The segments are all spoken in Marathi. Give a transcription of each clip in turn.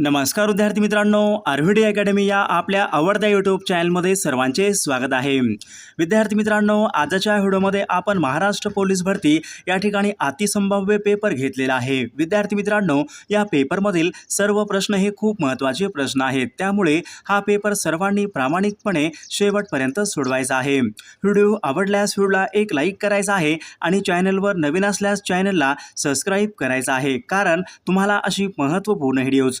नमस्कार विद्यार्थी मित्रांनो आरव्हीडी अकॅडमी या आपल्या आवडत्या यूट्यूब चॅनलमध्ये सर्वांचे स्वागत आहे. विद्यार्थी मित्रांनो आजच्या व्हिडिओमध्ये आपण महाराष्ट्र पोलीस भरती या ठिकाणी अतिसंभाव्य पेपर घेतलेला आहे. विद्यार्थी मित्रांनो या पेपरमधील सर्व प्रश्न हे खूप महत्त्वाचे प्रश्न आहेत. त्यामुळे हा पेपर सर्वांनी प्रामाणिकपणे शेवटपर्यंत सोडवायचा आहे. व्हिडिओ आवडल्यास व्हिडिओला एक लाईक करायचा आहे आणि चॅनलवर नवीन असल्यास चॅनलला सबस्क्राईब करायचं आहे. कारण तुम्हाला अशी महत्त्वपूर्ण व्हिडिओज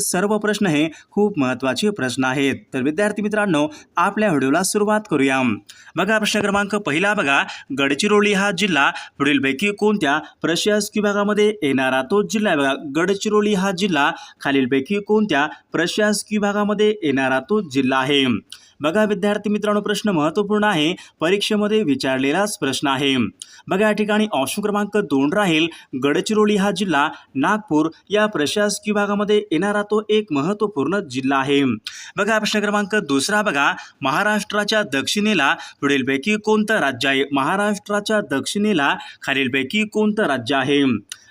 सर्व प्रश्न हे खूप महत्त्वाचे प्रश्न आहेत. तर विद्यार्थी मित्रांनो आपल्या व्हिडिओला सुरुवात करूया. बघा प्रश्न क्रमांक पहिला बघा. गडचिरोली हा जिल्हा पुढीलपैकी कोणत्या प्रशासकीय विभागामध्ये येणारा तो जिल्हा आहे? बघा गडचिरोली हा जिल्हा खालीलपैकी कोणत्या प्रशासकीय विभागामध्ये येणारा तो जिल्हा आहे? बघा विद्यार्थी मित्रांनो प्रश्न महत्त्वपूर्ण आहे. परीक्षेमध्ये विचारलेलाच प्रश्न आहे. बघा या ठिकाणी ऑप्शन क्रमांक दोन राहील. गडचिरोली हा जिल्हा नागपूर या प्रशासकीय विभागामध्ये येणारा तो एक महत्त्वपूर्ण जिल्हा आहे. बघा प्रश्न क्रमांक दुसरा बघा. महाराष्ट्राच्या दक्षिणेला पुढीलपैकी कोणतं राज्य आहे? महाराष्ट्राच्या दक्षिणेला खालीलपैकी कोणतं राज्य आहे?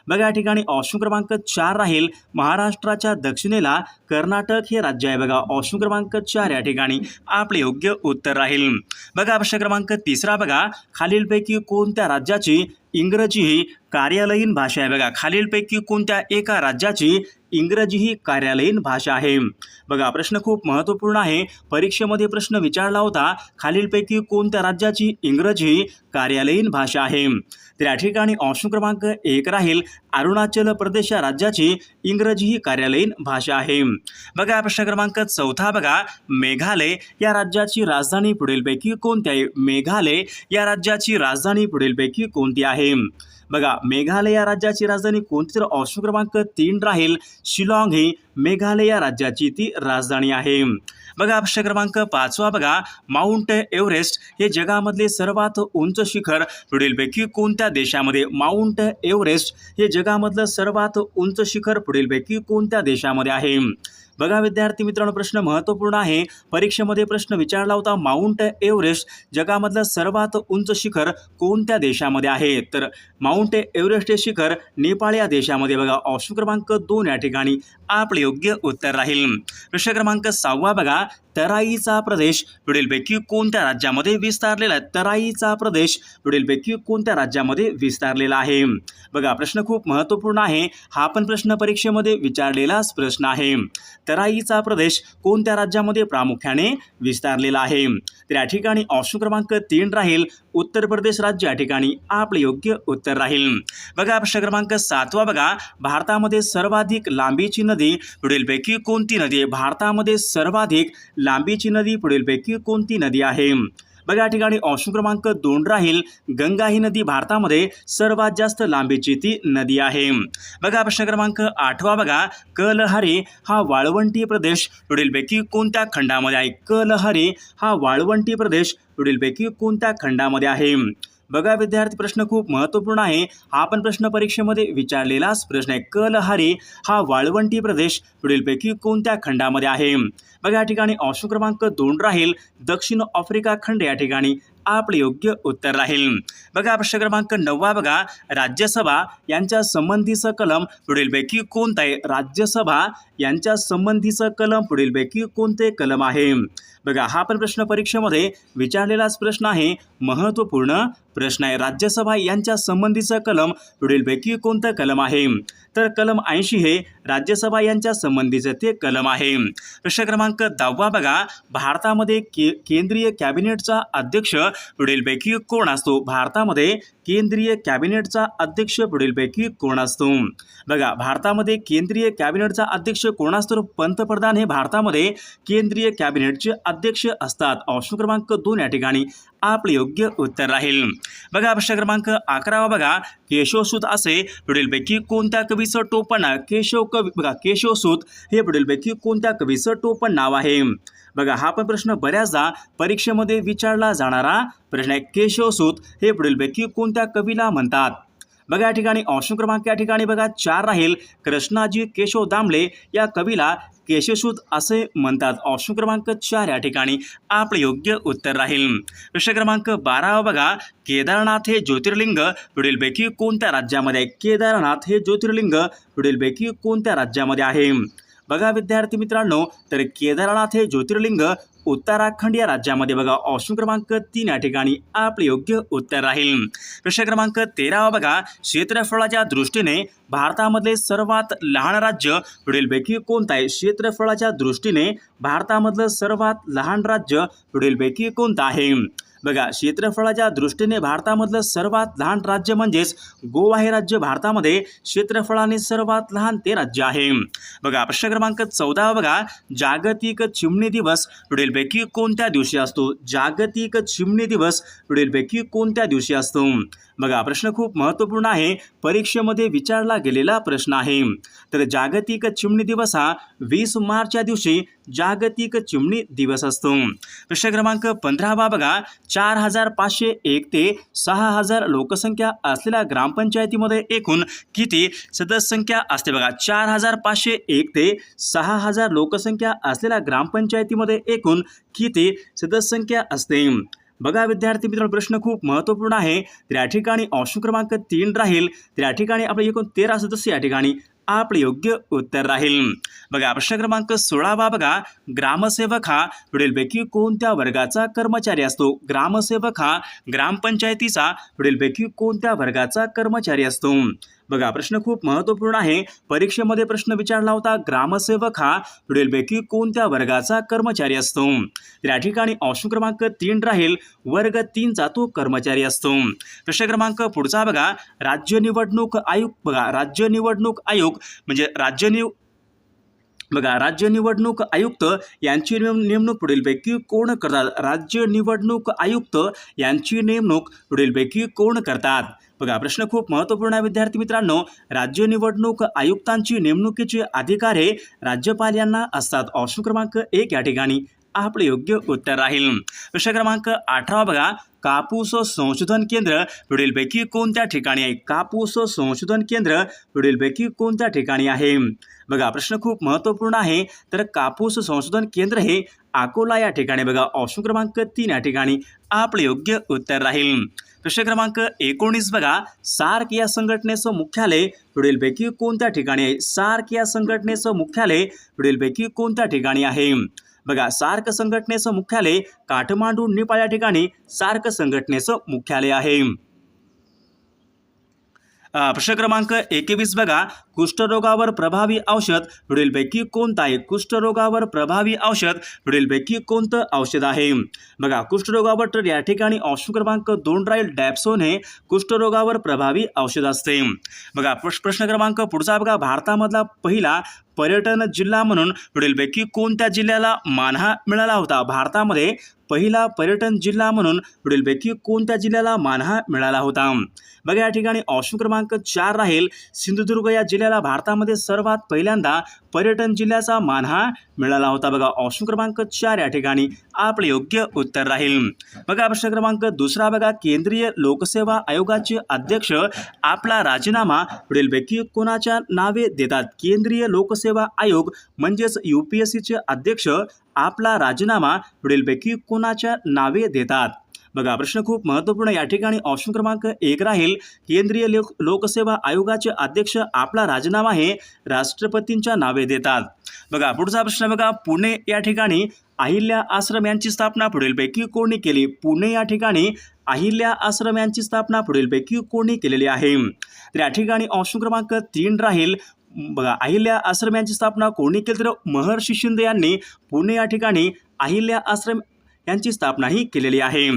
बघा या ठिकाणी ऑप्शन क्रमांक चार राहील महाराष्ट्राच्या दक्षिणेला कर्नाटक हे राज्य आहे. बघा ऑप्शन क्रमांक चार या ठिकाणी आपले योग्य उत्तर राहील. बघा प्रश्न क्रमांक तिसरा बघा खालीलपैकी कोणत्या राज्याची इंग्रजी ही कार्यालयीन भाषा आहे? बघा खालीलपैकी कोणत्या एका राज्याची इंग्रजी ही कार्यालयीन भाषा आहे. बघा प्रश्न खूप महत्त्वपूर्ण आहे. परीक्षेमध्ये प्रश्न विचारला होता खालीलपैकी कोणत्या राज्याची इंग्रजी ही कार्यालयीन भाषा आहे? तर या ठिकाणी ऑप्शन क्रमांक एक राहील. अरुणाचल प्रदेश या राज्याची इंग्रजी ही कार्यालयीन भाषा आहे. बघा प्रश्न क्रमांक चौथा बघा. मेघालय या राज्याची राजधानी पुढीलपैकी कोणती आहे? मेघालय या राज्याची राजधानी पुढीलपैकी कोणती आहे? बघा मेघालय या राज्याची राजधानी कोणती? तर ऑप्शन क्रमांक तीन राहील शिलाँग. ही मेघालय या राज्याची ती राजधानी आहे. बघा प्रश्न क्रमांक पाचवा बघा माउंट एव्हरेस्ट हे जगामधले सर्वात उंच शिखर. पुढीलपैकी कोणत्या देशामध्ये माउंट एव्हरेस्ट हे जगामधलं सर्वात उंच शिखर? पुढीलपैकी कोणत्या देशामध्ये आहे? बघा विद्यार्थी मित्रांनो प्रश्न महत्त्वपूर्ण आहे. परीक्षेमध्ये प्रश्न विचारला होता माउंट एव्हरेस्ट जगामधलं सर्वात उंच शिखर कोणत्या देशामध्ये आहे? तर माउंट एव्हरेस्ट हे शिखर नेपाळ या देशामध्ये बघा. ऑप्शन क्रमांक दोन या ठिकाणी आपले योग्य उत्तर राहील. प्रश्न क्रमांक सहावा बघा. तराईचा प्रदेश. पुढीलपैकी कोणत्या राज्यामध्ये विस्तारलेला आहे तराईचा प्रदेश? पुढीलपैकी कोणत्या राज्यामध्ये विस्तारलेला आहे? बघा प्रश्न खूप महत्त्वपूर्ण आहे. हा पण प्रश्न परीक्षेमध्ये विचारलेलाच प्रश्न आहे. तराईचा प्रदेश कोणत्या राज्यामध्ये प्रामुख्याने विस्तारलेला आहे? तर या ठिकाणी ऑप्शन क्रमांक तीन राहील. उत्तर प्रदेश राज्य या ठिकाणी आपले योग्य उत्तर राहील. बघा प्रश्न क्रमांक सातवा बघा. भारतामध्ये सर्वाधिक लांबीची नदी. पुढीलपैकी कोणती नदी आहे? भारतामध्ये सर्वाधिक लांबीची नदी पुढीलपैकी कोणती नदी आहे? बघा या ठिकाणी ऑप्शन क्रमांक दोन राहील. गंगा ही नदी भारतामध्ये सर्वात जास्त लांबीची ती नदी आहे. बघा प्रश्न क्रमांक आठवा बघा. कलहरी हा वाळवंटी प्रदेश पुढीलपैकी कोणत्या खंडामध्ये आहे? कलहरी हा वाळवंटी प्रदेश पुढीलपैकी कोणत्या खंडामध्ये आहे? बघा विद्यार्थी प्रश्न खूप महत्त्वपूर्ण आहे. हा पण प्रश्न परीक्षेमध्ये विचारलेलाच प्रश्न आहे. कलहारी हा वाळवंटी प्रदेश पुढीलपैकी कोणत्या खंडामध्ये आहे? बघा या ठिकाणी ऑप्शन क्रमांक दोन राहील. दक्षिण आफ्रिका खंड या ठिकाणी आपलं योग्य उत्तर राहील. बघा प्रश्न क्रमांक नववा बघा. राज्यसभा यांच्या संबंधीचं कलम पुढीलपैकी कोणतं आहे? राज्यसभा यांच्या संबंधीचं कलम पुढीलपैकी कोणते कलम आहे? बघा हा पण प्रश्न परीक्षेमध्ये विचारलेलाच प्रश्न आहे. महत्त्वपूर्ण प्रश्न आहे. राज्यसभा यांच्या संबंधीचं कलम पुढीलपैकी कोणतं कलम आहे? तर कलम ऐंशी हे राज्यसभा यांच्या संबंधीचं ते कलम आहे. प्रश्न क्रमांक दहावा बघा. भारतामध्ये के केंद्रीय कॅबिनेटचा अध्यक्ष पुढीलपैकी कोण असतो? भारतामध्ये केंद्रीय कॅबिनेटचा अध्यक्ष पुढीलपैकी कोण असतो? बघा भारतामध्ये केंद्रीय कॅबिनेटचा अध्यक्ष कोण असतो? पंतप्रधान हे भारतामध्ये केंद्रीय कॅबिनेटचे अध्यक्ष असतात. ऑप्शन क्रमांक दोन या ठिकाणी आपले योग्य उत्तर राहील. बघा प्रश्न क्रमांक अकरावा बघा. केशवसूत असे पुढीलपैकी कोणत्या कवीचं टोपण केशव कवी बघा केशवसूत हे पुढीलपैकी कोणत्या कवीचं टोपण नाव आहे? बघा हा पण प्रश्न बऱ्याचदा परीक्षेमध्ये विचारला जाणारा प्रश्न आहे. केशवसूत हे पुढीलपैकी कोणत्या कवीला म्हणतात? बघा या ठिकाणी ऑप्शन क्रमांक या ठिकाणी बघा चार राहील. कृष्णाजी केशव दामले या कवीला केशवसूत असे म्हणतात. ऑप्शन क्रमांक चार या ठिकाणी आपलं योग्य उत्तर राहील. प्रश्न क्रमांक बारावा बघा केदारनाथ हे ज्योतिर्लिंग पुढीलपैकी कोणत्या राज्यामध्ये आहे? केदारनाथ हे ज्योतिर्लिंग पुढीलपैकी कोणत्या राज्यामध्ये आहे? बघा विद्यार्थी मित्रांनो तर केदारनाथ हे ज्योतिर्लिंग उत्तराखंड या राज्यामध्ये बघा ऑप्शन क्रमांक तीन या ठिकाणी आपले योग्य उत्तर राहील. प्रश्न क्रमांक तेरावा बघा क्षेत्रफळाच्या दृष्टीने भारतामधले सर्वात लहान राज्य पुढीलपैकी कोणतं आहे? क्षेत्रफळाच्या दृष्टीने भारतामधलं सर्वात लहान राज्य पुढीलपैकी कोणतं आहे? बघा क्षेत्रफळाच्या दृष्टीने भारतामधलं सर्वात लहान राज्य म्हणजेच गोवा हे राज्य भारतामध्ये क्षेत्रफळाने सर्वात लहान ते राज्य आहे. बघा प्रश्न क्रमांक चौदा बघा. जागतिक चिमणी दिवस पुढीलपैकी कोणत्या दिवशी असतो? जागतिक चिमणी दिवस पुढीलपैकी कोणत्या दिवशी असतो? बघा प्रश्न खूप महत्त्वपूर्ण आहे. परीक्षेमध्ये विचारला गेलेला प्रश्न आहे. तर जागतिक चिमणी दिवस हा वीस मार्च या दिवशी जागतिक चिमणी दिवस असतो. प्रश्न क्रमांक पंधरावा बघा. चार हजार पाचशे एक ते सहा हजार लोकसंख्या असलेल्या ग्रामपंचायतीमध्ये एकूण किती सदस्यसंख्या असते बघा? चार हजार पाचशे एक ते सहा हजार लोकसंख्या असलेल्या ग्रामपंचायतीमध्ये एकूण किती सदस्यसंख्या असते? बघा विद्यार्थी मित्रांनो प्रश्न खूप महत्त्वपूर्ण आहे. तर या ठिकाणी ऑप्शन क्रमांक तीन राहील. तर या ठिकाणी आपले एकूण तेरा सदस्य या ठिकाणी आपले योग्य उत्तर राहील. बघा प्रश्न क्रमांक सोळावा बघा. ग्रामसेवक हा पुढीलपैकी कोणत्या वर्गाचा कर्मचारी असतो? ग्रामसेवक हा ग्रामपंचायतीचा पुढीलपैकी कोणत्या वर्गाचा कर्मचारी असतो? बघा प्रश्न खूप महत्त्वपूर्ण आहे. परीक्षेमध्ये प्रश्न विचारला होता ग्रामसेवक हा पुढीलपैकी कोणत्या वर्गाचा कर्मचारी असतो? तर या ठिकाणी ऑप्शन क्रमांक तीन राहील. वर्ग तीनचा तो कर्मचारी असतो. प्रश्न क्रमांक पुढचा बघा. राज्य निवडणूक आयोग बघा राज्य निवडणूक आयोग म्हणजे राज्य निव बघा राज्य निवडणूक आयुक्त यांची नेम नेमणूक पुढीलपैकी कोण करतात? राज्य निवडणूक आयुक्त यांची नेमणूक पुढीलपैकी कोण करतात? बघा प्रश्न खूप महत्त्वपूर्ण आहे विद्यार्थी मित्रांनो. राज्य निवडणूक आयुक्तांची नेमणुकीचे अधिकार हे राज्यपाल यांना असतात. ऑप्शन क्रमांक एक या ठिकाणी. आपले योग्य उत्तर राहील. प्रश्न क्रमांक अठरा बघा. कापूस संशोधन केंद्र पुढीलपैकी कोणत्या ठिकाणी आहे? कापूस संशोधन केंद्र पुढीलपैकी कोणत्या ठिकाणी आहे? बघा प्रश्न खूप महत्त्वपूर्ण आहे. तर कापूस संशोधन केंद्र हे अकोला या ठिकाणी बघा. ऑप्शन क्रमांक तीन या ठिकाणी आपले योग्य उत्तर राहील. प्रश्न क्रमांक एकोणीस बघा. सार्क या संघटनेचं मुख्यालय पुढीलपैकी कोणत्या ठिकाणी आहे? सार्क या संघटनेचं मुख्यालय पुढीलपैकी कोणत्या ठिकाणी आहे? बघा सार्क संघटनेचं मुख्यालय काठमांडू नेपाळ या ठिकाणी सार्क संघटनेचं मुख्यालय आहे. प्रश्न क्रमांक एकवीस बघा. कुष्ठरोगावर प्रभावी औषध पुढीलपैकी कोणतं आहे? कुष्ठरोगावर प्रभावी औषध पुढीलपैकी कोणतं औषध आहे? बघा कुष्ठरोगावर तर या ठिकाणी ऑप्शन क्रमांक दोन राहील डॅप्सोन हे कुष्ठरोगावर प्रभावी औषध असते. बघा प्रश्न क्रमांक पुढचा बघा. भारतामधला पहिला पर्यटन जिल्हा म्हणून पुढीलपैकी कोणत्या जिल्ह्याला मानहा मिळाला होता? भारतामध्ये पहिला पर्यटन जिल्हा म्हणून पुढीलपैकी कोणत्या जिल्ह्याला मानहा मिळाला होता? बघा या ठिकाणी ऑप्शन क्रमांक चार राहील. सिंधुदुर्ग या जिल्ह्याला भारतामध्ये सर्वात पहिल्यांदा पर्यटन जिल्ह्याचा मानहा मिळाला होता. बघा ऑप्शन क्रमांक चार या ठिकाणी. आपले योग्य उत्तर राहील. बघा प्रश्न क्रमांक दुसरा बघा. केंद्रीय लोकसेवा आयोगाचे अध्यक्ष आपला राजीनामा पुढीलपैकी कोणाच्या नावे देतात? केंद्रीय लोकसेवा आयोग म्हणजेच यू पी एस सीचे अध्यक्ष आपला राजीनामा पुढीलपैकी कोणाच्या नावे देतात? बघा प्रश्न खूप महत्त्वपूर्ण या ठिकाणी ऑप्शन क्रमांक एक राहील. केंद्रीय लोक लोकसेवा आयोगाचे अध्यक्ष आपला राजीनामा हे राष्ट्रपतींच्या नावे देतात. बघा पुढचा प्रश्न बघा. पुणे या ठिकाणी अहिल्या आश्रम यांची स्थापना पुढीलपैकी कोणी केली? पुणे या ठिकाणी अहिल्या आश्रम यांची स्थापना पुढीलपैकी कोणी केलेली आहे? तर या ठिकाणी ऑप्शन क्रमांक तीन राहील. बघा अहिल्या आश्रम यांची स्थापना कोणी केली? तर महर्षी शिंदे यांनी पुणे या ठिकाणी अहिल्या आश्रम यांची स्थापना ही केलेली आहे.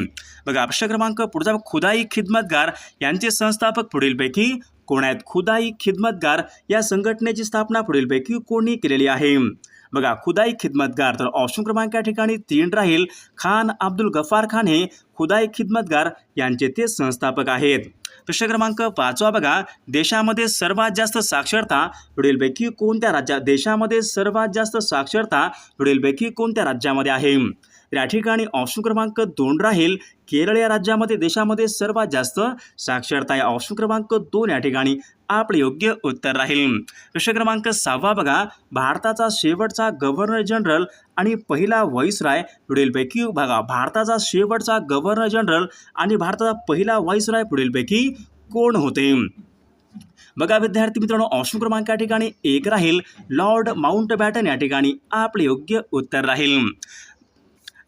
बघा प्रश्न क्रमांक पुढचा खुदाई खिदमतगार यांचे संस्थापक पुढीलपैकी कोण आहेत? खुदाई खिदमतगार या संघटनेची स्थापना पुढीलपैकी कोणी केलेली आहे? बघा खुदाई खिदमतगार तर ऑप्शन क्रमांक या ठिकाणी तीन राहील. खान अब्दुल गफार खान हे खुदाई खिदमतगार यांचे ते संस्थापक आहेत. प्रश्न क्रमांक पाचवा बघा देशामध्ये सर्वात जास्त साक्षरता पुढीलपैकी कोणत्या राज्यात देशामध्ये सर्वात जास्त साक्षरता पुढीलपैकी कोणत्या राज्यामध्ये आहे? तर या ठिकाणी ऑप्शन क्रमांक दोन राहील. केरळ या राज्यामध्ये देशामध्ये सर्वात जास्त साक्षरता या ऑप्शन क्रमांक दोन या ठिकाणी आपलं योग्य उत्तर राहील. प्रश्न क्रमांक सहावा बघा. भारताचा शेवटचा गव्हर्नर जनरल आणि पहिला व्हाईसराय पुढीलपैकी बघा. भारताचा शेवटचा गव्हर्नर जनरल आणि भारताचा पहिला व्हाईसराय पुढीलपैकी कोण होते? बघा विद्यार्थी मित्रांनो ऑप्शन क्रमांक या ठिकाणी एक राहील. लॉर्ड माउंट बॅटन या ठिकाणी आपले योग्य उत्तर राहील.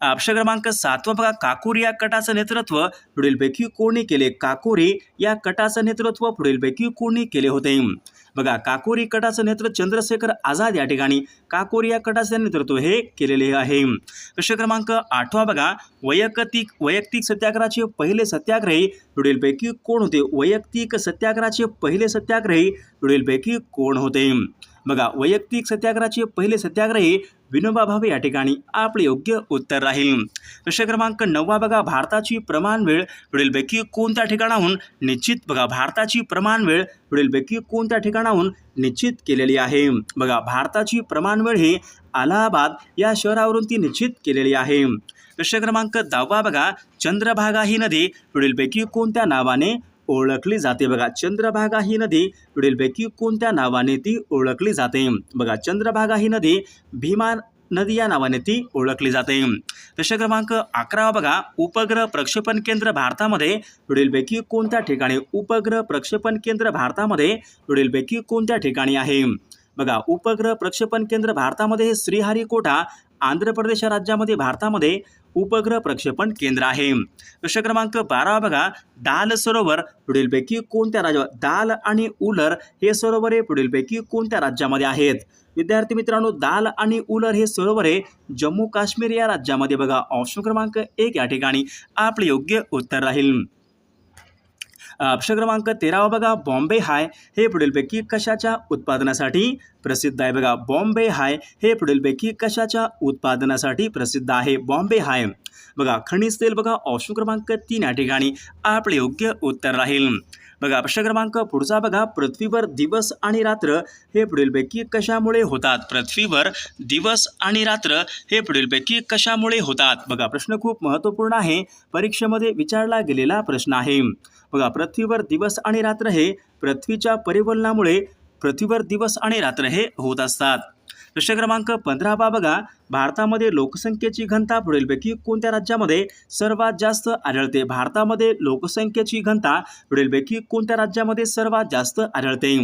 ऑप्शन क्रमांक सातवा बघा काकोरी या गटाचं नेतृत्व पुढीलपैकी कोणी केले? काकोरी या गटाचं नेतृत्व पुढीलपैकी कोणी केले होते? बघा काकोरी गटाचं नेतृत्व चंद्रशेखर आझाद या ठिकाणी. काकोरी या गटाचं नेतृत्व हे केलेले आहे. प्रश्न क्रमांक आठवा बघा वैयक्तिक वैयक्तिक सत्याग्रहाचे पहिले सत्याग्रही पुढीलपैकी कोण होते? वैयक्तिक सत्याग्रहाचे पहिले सत्याग्रही पुढीलपैकी कोण होते? बघा वैयक्तिक सत्याग्रहाचे पहिले सत्याग्रही विनोबा भावे या ठिकाणी आपले योग्य उत्तर राहील. प्रश्न क्रमांक नववा बघा भारताची प्रमाण वेळ पुढीलपैकी कोणत्या ठिकाणाहून निश्चित? बघा भारताची प्रमाण वेळ पुढीलपैकी कोणत्या ठिकाणाहून निश्चित केलेली आहे? बघा भारताची प्रमाण वेळ ही अलाहाबाद या शहरावरून ती निश्चित केलेली आहे. प्रश्न क्रमांक दहावा बघा चंद्रभागा ही नदी पुढीलपैकी कोणत्या नावाने ओळखली जाते. बघा चंद्रभागा ही नदी पुढीलपैकी कोणत्या नावाने ती ओळखली जाते? बघा चंद्रभागा ही नदी भीमा नदी या नावाने ती ओळखली जाते. प्रश्न क्रमांक अकरावा बघा उपग्रह प्रक्षेपण केंद्र भारतामध्ये पुढीलपैकी कोणत्या ठिकाणी? उपग्रह प्रक्षेपण केंद्र भारतामध्ये पुढीलपैकी कोणत्या ठिकाणी आहे? बघा उपग्रह प्रक्षेपण केंद्र भारतामध्ये श्रीहरिकोटा आंध्र प्रदेश राज्यामध्ये भारतामध्ये उपग्रह प्रक्षेपण केंद्र आहे. प्रश्न क्रमांक बारा बघा. दाल सरोवर पुढीलपैकी कोणत्या राज्या दाल आणि उलर हे सरोवर हे पुढीलपैकी कोणत्या राज्यामध्ये आहेत? विद्यार्थी मित्रांनो दाल आणि उलर हे सरोवर हे जम्मू काश्मीर या राज्यामध्ये बघा. ऑप्शन क्रमांक एक या ठिकाणी. आपले योग्य उत्तर राहील. ऑप्शन क्रमांक तेरावा बघा बॉम्बे हाय हे पुढीलपैकी कशाच्या उत्पादनासाठी प्रसिद्ध आहे? बघा बॉम्बे हाय हे पुढीलपैकी कशाच्या उत्पादनासाठी प्रसिद्ध आहे? बॉम्बे हाय. बघा खनिज तेल बघा ऑप्शन क्रमांक तीन या ठिकाणी आपले योग्य उत्तर राहील. बघा प्रश्न क्रमांक पुढचा बघा. पृथ्वीवर दिवस आणि रात्र हे पुढीलपैकी कशामुळे होतात? पृथ्वीवर दिवस आणि रात्र हे पुढीलपैकी कशामुळे होतात? बघा प्रश्न खूप महत्त्वपूर्ण आहे. परीक्षेमध्ये विचारला गेलेला प्रश्न आहे. बघा पृथ्वीवर दिवस आणि रात्र हे पृथ्वीच्या परिवलनामुळे पृथ्वीवर दिवस आणि रात्र हे होत असतात. प्रश्न क्रमांक पंधरा बा बघा. भारतामध्ये लोकसंख्येची घनता पुढीलपैकी कोणत्या राज्यामध्ये सर्वात जास्त आढळते? भारतामध्ये लोकसंख्येची घनता पुढीलपैकी कोणत्या राज्यामध्ये सर्वात जास्त आढळते?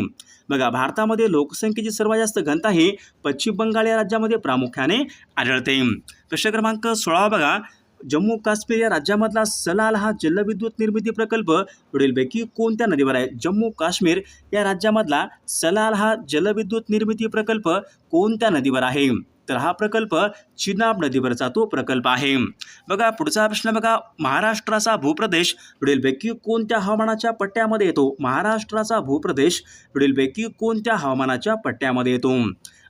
बघा भारतामध्ये लोकसंख्येची सर्वात जास्त घनता ही पश्चिम बंगाल या राज्यामध्ये प्रामुख्याने आढळते. प्रश्न क्रमांक सोळावा बघा. जम्मू काश्मीर या राज्यामधला सलाल हा जलविद्युत निर्मिती प्रकल्प पुढीलपैकी कोणत्या नदीवर आहे? जम्मू काश्मीर या राज्यामधला सलाल हा जलविद्युत निर्मिती प्रकल्प कोणत्या नदीवर आहे? तर हा प्रकल्प चिनाब नदीवरचा तो प्रकल्प आहे. बघा पुढचा प्रश्न बघा. महाराष्ट्राचा भूप्रदेश पुढीलपैकी कोणत्या हवामानाच्या पट्ट्यामध्ये येतो? महाराष्ट्राचा भूप्रदेश पुढीलपैकी कोणत्या हवामानाच्या पट्ट्यामध्ये येतो?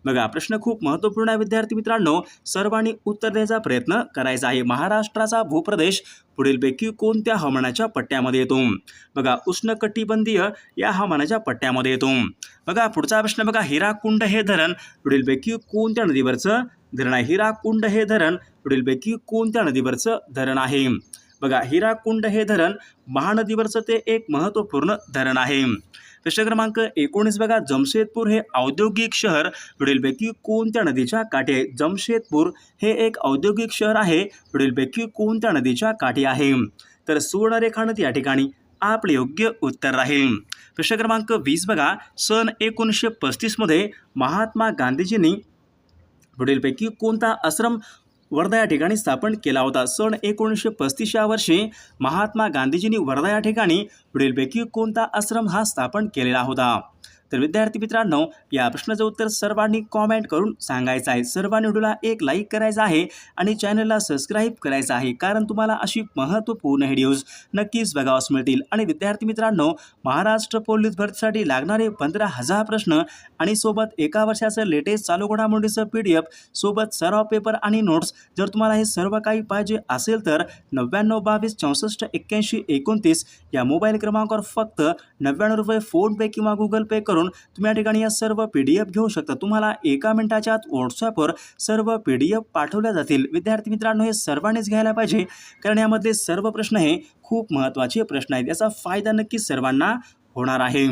बघा प्रश्न खूप महत्त्वपूर्ण आहे विद्यार्थी मित्रांनो. सर्वांनी उत्तर द्यायचा प्रयत्न करायचा आहे. महाराष्ट्राचा भूप्रदेश पुढीलपैकी कोणत्या हवामानाच्या पट्ट्यामध्ये येतो? बघा उष्णकटिबंधीय या हवामानाच्या पट्ट्यामध्ये येतो. बघा पुढचा प्रश्न बघा हिराकुंड हे धरण पुढीलपैकी कोणत्या नदीवरचं धरण आहे? हिराकुंड हे धरण पुढीलपैकी कोणत्या नदीवरचं धरण आहे? बघा हिराकुंड हे धरण महानदीवरचं ते एक महत्त्वपूर्ण धरण आहे. प्रश्न क्रमांक एकोणीस बघा जमशेदपूर हे औद्योगिक शहर. पुढीलपैकी कोणत्या नदीच्या काठी आहे? जमशेदपूर हे एक औद्योगिक शहर आहे. पुढीलपैकी कोणत्या नदीच्या काठी आहे? तर सुवर्णरेखा नदी या ठिकाणी आपले योग्य उत्तर राहील. प्रश्न क्रमांक वीस बघा सन एकोणीसशे पस्तीसमध्ये महात्मा गांधीजींनी पुढीलपैकी कोणता आश्रम वर्धा या ठिकाणी स्थापन केला होता. सन एकोणीसशे पस्तीस या वर्षी महात्मा गांधीजींनी वर्धा या ठिकाणी पुढीलपैकी कोणता आश्रम हा स्थापन केलेला होता? तर विद्यार्थी मित्रांनो या प्रश्नाचं उत्तर सर्वांनी कॉमेंट करून सांगायचं आहे. सर्वांनी व्हिडिओला एक लाईक करायचा आहे आणि चॅनलला सबस्क्राईब करायचं आहे. कारण तुम्हाला अशी महत्त्वपूर्ण व्हिडिओज नक्कीच बघावास मिळतील. आणि विद्यार्थी मित्रांनो महाराष्ट्र पोलीस भरतीसाठी लागणारे पंधरा हजार प्रश्न आणि सोबत एका वर्षाचं लेटेस्ट चालू घडामोडीचं पी डी एफ सोबत सराव पेपर आणि नोट्स जर तुम्हाला हे सर्व काही पाहिजे असेल तर नव्याण्णव बावीस चौसष्ट एक्क्याऐंशी एकोणतीस या मोबाईल क्रमांकावर फक्त नव्याण्णव रुपये फोनपे किंवा गुगल पे करून करून तुम्ही या ठिकाणी या सर्व पी डी एफ घेऊ शकता. तुम्हाला एका मिनिटाच्या आत व्हॉट्सॲपवर सर्व पी डी एफ पाठवल्या जातील. विद्यार्थी मित्रांनो हे सर्वांनीच घ्यायला पाहिजे कारण यामधले सर्व प्रश्न हे खूप महत्त्वाचे प्रश्न आहेत. याचा फायदा नक्की सर्वांना होणार आहे.